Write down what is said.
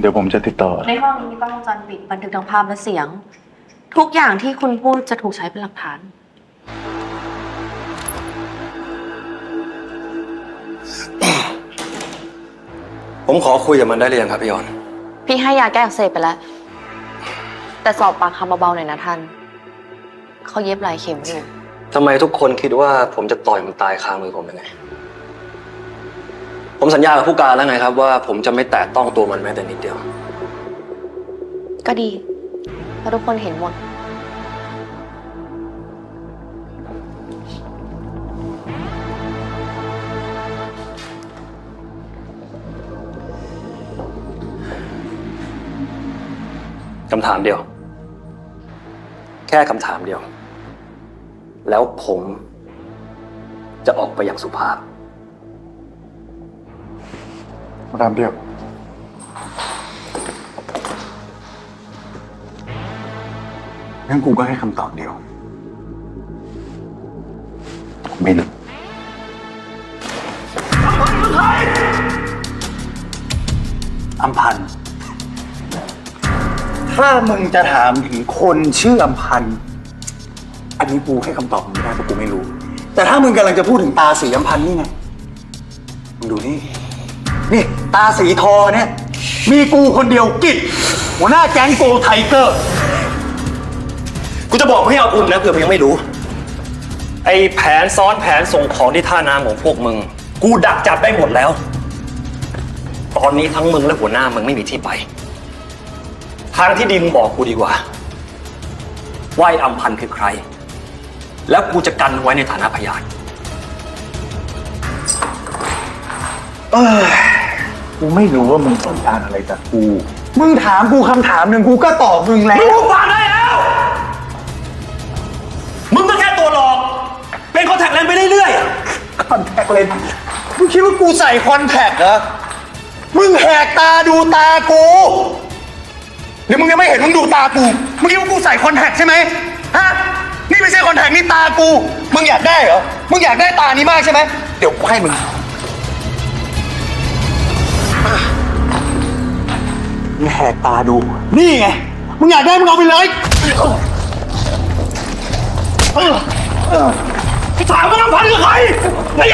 เดี๋ยวผมจะติดต่อ ในห้องนี้มีกล้องวงจรปิดบันทึกทั้งภาพและเสียง ทุกอย่างที่คุณพูดจะถูกใช้เป็นหลักฐาน ผมขอคุยกับมันได้หรือยังครับพี่ยอนพี่ให้ยาแก้อักเสบไปแล้ว แต่สอบปากคำเบาๆหน่อยนะท่าน เขาเย็บหลายเข็มอยู่ ทำไมทุกคนคิดว่าผมจะต่อยมันตายคามือผมยังไง ผมสัญญากับผู้การแล้วไงครับ ว่าผมจะไม่แตะต้องตัวมันแม้แต่นิดเดียว ก็ดีเพราะทุกคนเห็นหมด คำถามเดียว แค่คำถามเดียว แล้วผมจะออกไปอย่างสุภาพ มาตามเดียว งั้นกูก็ให้คำตอบเดียว ไม่รู้อัมพันธ์ถ้ามึงจะถามถึงคนชื่ออัมพันธ์อันนี้กูให้คำตอบมึงไม่ได้เพราะกูไม่รู้ แต่ถ้ามึงกำลังจะพูดถึงตาสีอัมพันธ์นี่ไงมึงดูนี่ นี่ตาสีทอเนี่ย มีกูคนเดียวกิจหัวหน้าแก๊งโกไทเกอร์ กูจะบอกให้เอาอุ่นนะเผื่อมึงยังไม่รู้ ไอ้แผนซ้อนแผนส่งของที่ท่าน้ำของพวกมึง กูดักจับได้หมดแล้ว ตอนนี้ทั้งมึงและหัวหน้ามึงไม่มีที่ไป ทางที่ดีมึงบอกกูดีกว่าว่าไอ้อัมพันธ์คือใคร แล้วกูจะกันไว้ในฐานะพยาน เออ กูไม่รู้ว่ามึงต้องการอะไรจากกู มึงถามกูคำถามหนึ่งกูก็ตอบมึงแล้ว มึงฟังได้แล้ว มึงก็แค่ตัวหลอก เป็นคอนแทคเลนส์ไปเรื่อยๆคอนแทคเลนส์มึงคิดว่ากูใส่คอนแทคเหรอ มึงแหกตาดูตากูหรือมึงยังไม่เห็นมึงดูตากู มึงคิดว่ากูใส่คอนแทคใช่ไหมฮะ นี่ไม่ใช่คอนแทคนี่ตากู มึงอยากได้เหรอ มึงอยากได้ตานี้มากใช่ไหม เดี๋ยวกูให้มึง มึงแหกตาดู นี่ไง มึงอยากได้มึงเอาไปเลยเออเออถามว่าอัมพันธ์คือใครไอ้อัมพันธ์คือใครไม่